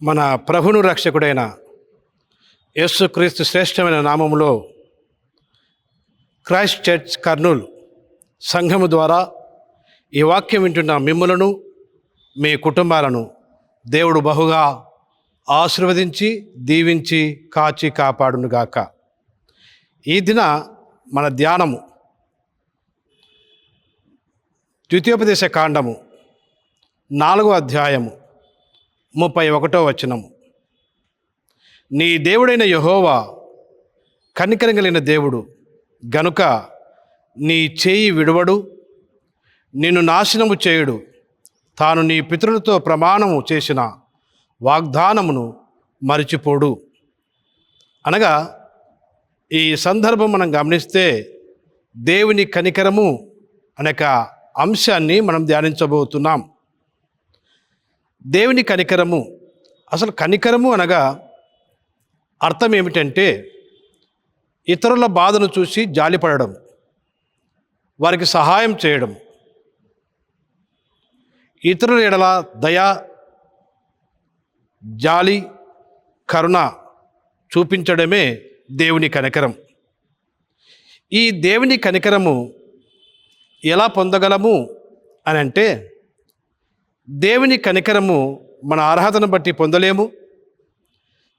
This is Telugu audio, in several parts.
మన ప్రభును రక్షకుడైన యేసుక్రీస్తు శ్రేష్టమైన నామములో క్రైస్ట్ చర్చ్ కర్నూల్ సంఘము ద్వారా ఈ వాక్యం వింటున్న మిమ్ములను మీ కుటుంబాలను దేవుడు బహుగా ఆశీర్వదించి దీవించి కాచి కాపాడునుగాక ఈ దిన మన ధ్యానము ద్వితీయోపదేశ కాండము నాలుగో అధ్యాయము ముప్పై ఒకటో వచనము. నీ దేవుడైన యహోవా కనికరం కలిగిన దేవుడు గనుక నీ చేయి విడువడు నిన్ను నాశనము చేయుడు. తాను నీ పితరులతో ప్రమాణము చేసిన వాగ్దానమును మరిచిపోడు. అనగా ఈ సందర్భం మనం గమనిస్తే దేవుని కనికరము అనేక అంశాన్ని మనం ధ్యానించబోతున్నాం. దేవుని కనికరము. అసలు కనికరము అనగా అర్థం ఏమిటంటే ఇతరుల బాధను చూసి జాలిపడడం వారికి సహాయం చేయడం. ఇతరుల ఎడల దయ జాలి కరుణ చూపించడమే దేవుని కనికరం. ఈ దేవుని కనికరము ఎలా పొందగలము అని అంటే దేవుని కనికరము మన అర్హతను బట్టి పొందలేము.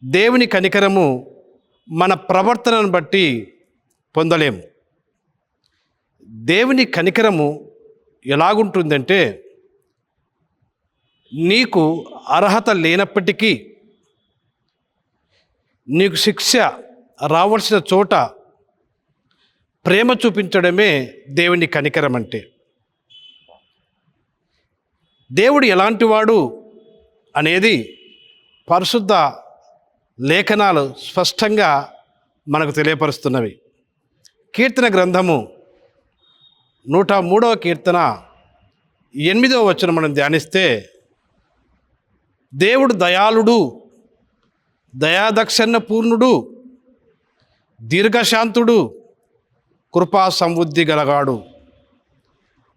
దేవుని కనికరము మన ప్రవర్తనను బట్టి పొందలేము. దేవుని కనికరము ఎలాగుంటుందంటే నీకు అర్హత లేనప్పటికీ నీకు శిక్ష రావాల్సిన చోట ప్రేమ చూపించడమే దేవుని కనికరం అంటే దేవుడు ఎలాంటివాడు అనేది పరిశుద్ధ లేఖనాలు స్పష్టంగా మనకు తెలియపరుస్తున్నవి. కీర్తన గ్రంథము నూట మూడవ కీర్తన ఎనిమిదవ వచ్చిన మనం ధ్యానిస్తే దేవుడు దయాళుడు దయాదక్షణ పూర్ణుడు దీర్ఘశాంతుడు కృపా సమృద్ధి గలగాడు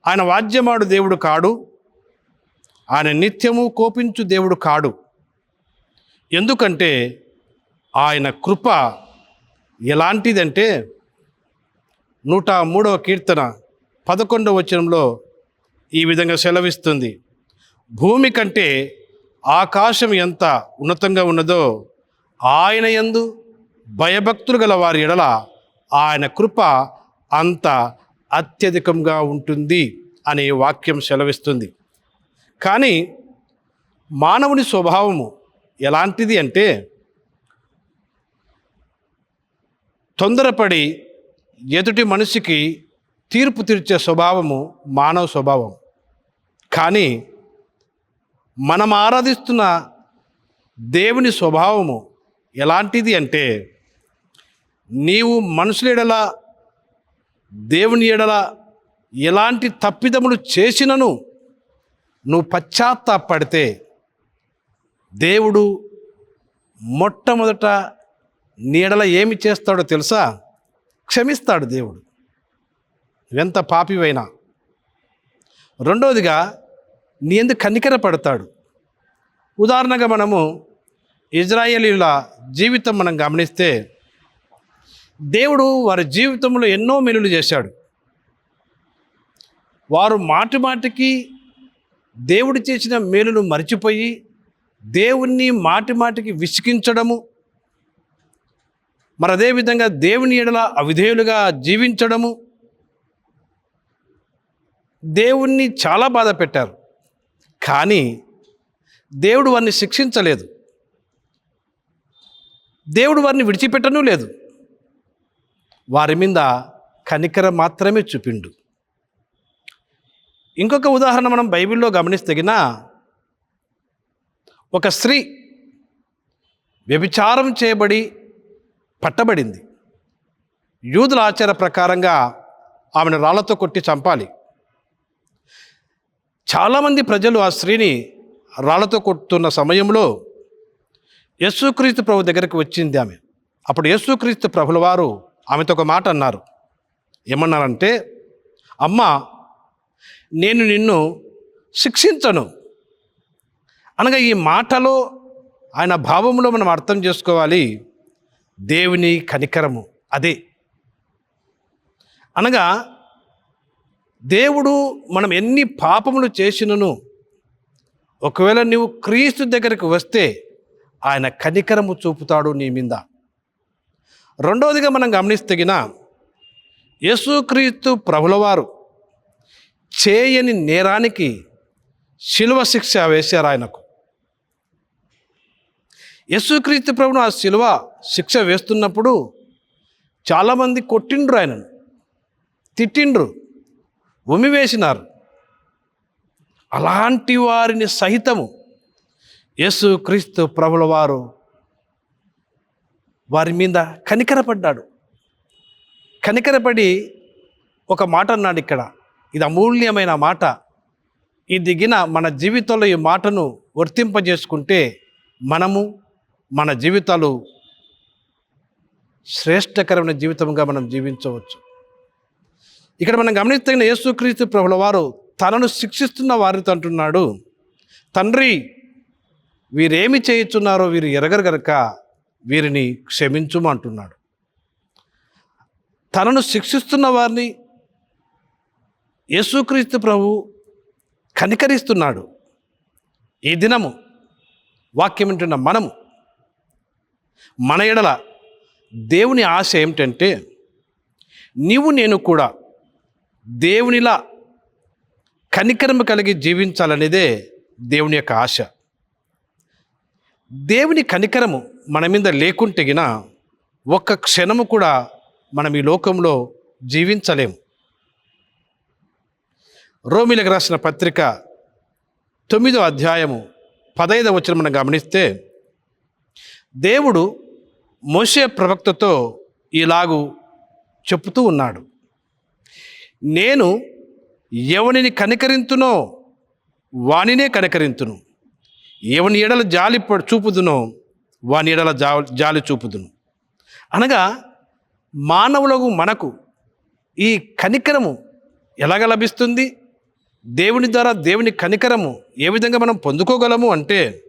ఆయన వాద్యమాడు దేవుడు కాడు. ఆయన నిత్యము కోపించు దేవుడు కాడు. ఎందుకంటే ఆయన కృప ఎలాంటిదంటే నూట మూడవ కీర్తన పదకొండవ వచనంలో ఈ విధంగా సెలవిస్తుంది. భూమి కంటే ఆకాశం ఎంత ఉన్నతంగా ఉన్నదో ఆయన యందు భయభక్తులు గల వారి ఎడల ఆయన కృప అంత అత్యధికంగా ఉంటుంది అనే వాక్యం సెలవిస్తుంది. కానీ మానవుని స్వభావము ఎలాంటిది అంటే తొందరపడి ఎదుటి మనిషికి తీర్పు తీర్చే స్వభావము మానవ స్వభావం. కానీ మనం ఆరాధిస్తున్న దేవుని స్వభావము ఎలాంటిది అంటే నీవు మనుషుల ఎడల దేవుని ఎడల ఎలాంటి తప్పిదములు చేసినను నువ్వు పశ్చాత్తాపడితే దేవుడు మొట్టమొదట నీడల ఏమి చేస్తాడో తెలుసా? క్షమిస్తాడు దేవుడు. ఎంత పాపివైనా. రెండవదిగా నీ ఎందుకు కన్నికర పడతాడు. ఉదాహరణగా మనము ఇజ్రాయేలీల జీవితం మనం గమనిస్తే దేవుడు వారి జీవితంలో ఎన్నో మెనులు చేశాడు. వారు మాటి మాటికి దేవుడు చేసిన మేలును మర్చిపోయి దేవుణ్ణి మాటి మాటికి విసిగించడము మరి అదేవిధంగా దేవుని ఎడల అవిధేయులుగా జీవించడము దేవుణ్ణి చాలా బాధ పెట్టారు. కానీ దేవుడు వారిని శిక్షించలేదు. దేవుడు వారిని విడిచిపెట్టను లేదు. వారి మీద కనికర మాత్రమే చూపిండు. ఇంకొక ఉదాహరణ మనం బైబిల్లో గమనిస్తగిన ఒక స్త్రీ వ్యభిచారం చేయబడి పట్టబడింది. యూదుల ఆచార ప్రకారంగా ఆమెను రాళ్ళతో కొట్టి చంపాలి. చాలామంది ప్రజలు ఆ స్త్రీని రాళ్ళతో కొట్టుతున్న సమయంలో యేసుక్రీస్తు ప్రభు దగ్గరికి వచ్చింది ఆమె. అప్పుడు యేసుక్రీస్తు ప్రభుల వారు ఆమెతో ఒక మాట అన్నారు. ఏమన్నారంటే అమ్మ నేను నిన్ను శిక్షించను. అనగా ఈ మాటలో ఆయన భావంలో మనం అర్థం చేసుకోవాలి. దేవుని కనికరము అదే. అనగా దేవుడు మనం ఎన్ని పాపములు చేసినను ఒకవేళ నీవు క్రీస్తు దగ్గరికి వస్తే ఆయన కనికరము చూపుతాడు నీ మీద. రెండవదిగా మనం గమనిస్తగిన యేసుక్రీస్తు ప్రభులవారు చేయని నేరానికి శిలువ శిక్ష వేశారు ఆయనకు. యశుక్రీస్తు ప్రభును ఆ శిలువ శిక్ష వేస్తున్నప్పుడు చాలామంది కొట్టిండ్రు ఆయనను. తిట్టిండ్రు. ఉమివేసినారు అలాంటి వారిని సహితము యేసు క్రీస్తు ప్రభుల వారు వారి మీద కనికరపడ్డాడు. కనికరపడి ఒక మాట అన్నాడు ఇక్కడ. ఇది అమూల్యమైన మాట. ఈ దిగిన మన జీవితంలో ఈ మాటను వర్తింపజేసుకుంటే మనము మన జీవితాలు శ్రేష్టకరమైన జీవితంగా మనం జీవించవచ్చు. ఇక్కడ మనం గమనిస్తగిన యేసుక్రీస్తు ప్రభుల వారు తనను శిక్షిస్తున్న వారితో అంటున్నాడు. తండ్రి వీరేమి చేయుచున్నారో వీరు ఎరగరు గనక వీరిని క్షమించుము అంటున్నాడు. తనను శిక్షిస్తున్న వారిని యేసుక్రీస్తు ప్రభు కనికరిస్తున్నాడు. ఈ దినము వాక్యం వింటున్న మనము మన ఎడల దేవుని ఆశ ఏమిటంటే నీవు నేను కూడా దేవునిలా కనికరము కలిగి జీవించాలనేదే దేవుని యొక్క ఆశ. దేవుని కనికరము మన మీద లేకుంటేగిన ఒక్క క్షణము కూడా మనం ఈ లోకంలో జీవించలేము. రోమిలకు రాసిన పత్రిక తొమ్మిదో అధ్యాయము పదైదవ వచ్చిన మనం గమనిస్తే దేవుడు మోసే ప్రవక్తతో ఇలాగు చెప్తూ ఉన్నాడు. నేను ఎవనిని కనికరింతునో వానినే కనికరింతును. ఎవని ఎడల జాలి చూపుదునో వాని ఎడల జా జాలి చూపుదును. అనగా మానవులకు మనకు ఈ కనికరము ఎలాగ లభిస్తుంది? దేవుని ద్వారా దేవుని కనికరము ఏ విధంగా మనం పొందుకోగలము అంటే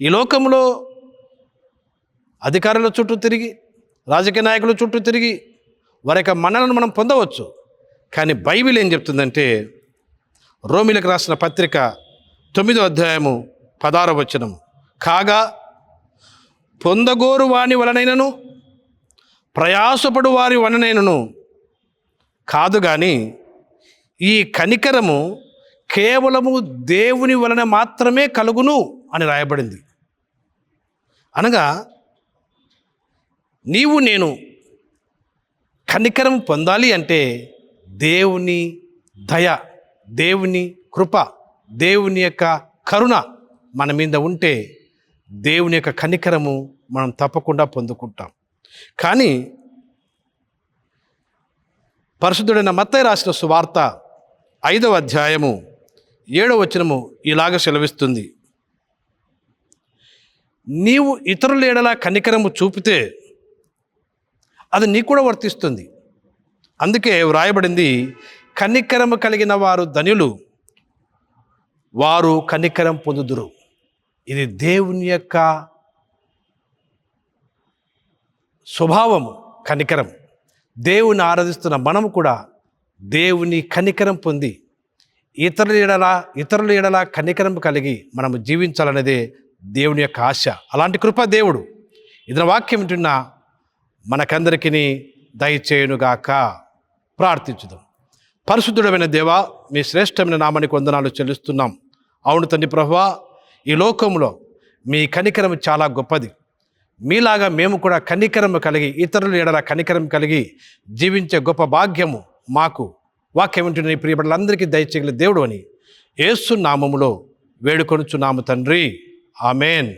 ఈ లోకంలో అధికారుల చుట్టూ తిరిగి రాజకీయ నాయకుల చుట్టూ తిరిగి వారి యొక్క మన్నలను మనం పొందవచ్చు. కానీ బైబిల్ ఏం చెప్తుందంటే రోమిలకు రాసిన పత్రిక తొమ్మిదో అధ్యాయము పదార వచనం కాగా పొందగోరు వాని వలనైనను ప్రయాసపడు వారి వలనైనను కాదు కానీ ఈ కనికరము కేవలము దేవుని వలన మాత్రమే కలుగును అని రాయబడింది. అనగా నీవు నేను కనికరం పొందాలి అంటే దేవుని దయ దేవుని కృప దేవుని యొక్క కరుణ మన మీద ఉంటే దేవుని యొక్క కనికరము మనం తప్పకుండా పొందుకుంటాం. కానీ పరిశుద్ధుడైన మత్తయ్య రాసిన సువార్త ఐదవ అధ్యాయము ఏడవ వచనము ఇలాగ సెలవిస్తుంది. నీవు ఇతరుల ఏడలా కనికరము చూపితే అది నీకు కూడా వర్తిస్తుంది. అందుకే వ్రాయబడింది కనికరము కలిగిన వారు ధనులు వారు కనికరం పొందుదురు. ఇది దేవుని యొక్క స్వభావము కనికరం. దేవుని ఆరాధిస్తున్న మనము కూడా దేవుని కనికరం పొంది ఇతరుల ఎడల ఇతరుల ఎడల కనికరం కలిగి మనము జీవించాలనేదే దేవుని యొక్క ఆశ. అలాంటి కృప దేవుడు. ఇతర వాక్యం వింటున్న మనకందరికీ దయచేయునుగాక. ప్రార్థించుదాం. పరిశుద్ధుడమైన దేవా మీ శ్రేష్టమైన నామానికి వందనాలు చెల్లిస్తున్నాం. అవును తండ్రి ప్రభువా ఈ లోకంలో మీ కనికరం చాలా గొప్పది. మీలాగా మేము కూడా కనికరము కలిగి ఇతరుల ఎడల కనికరం కలిగి జీవించే గొప్ప భాగ్యము మాకు. వాక్యం వింటున్న ఈ ప్రియబడులందరికీ దయచేయగల దేవుడు అని. ఏసు నామములో వేడుకొనుచున్నాము తండ్రి. ఆమెన్.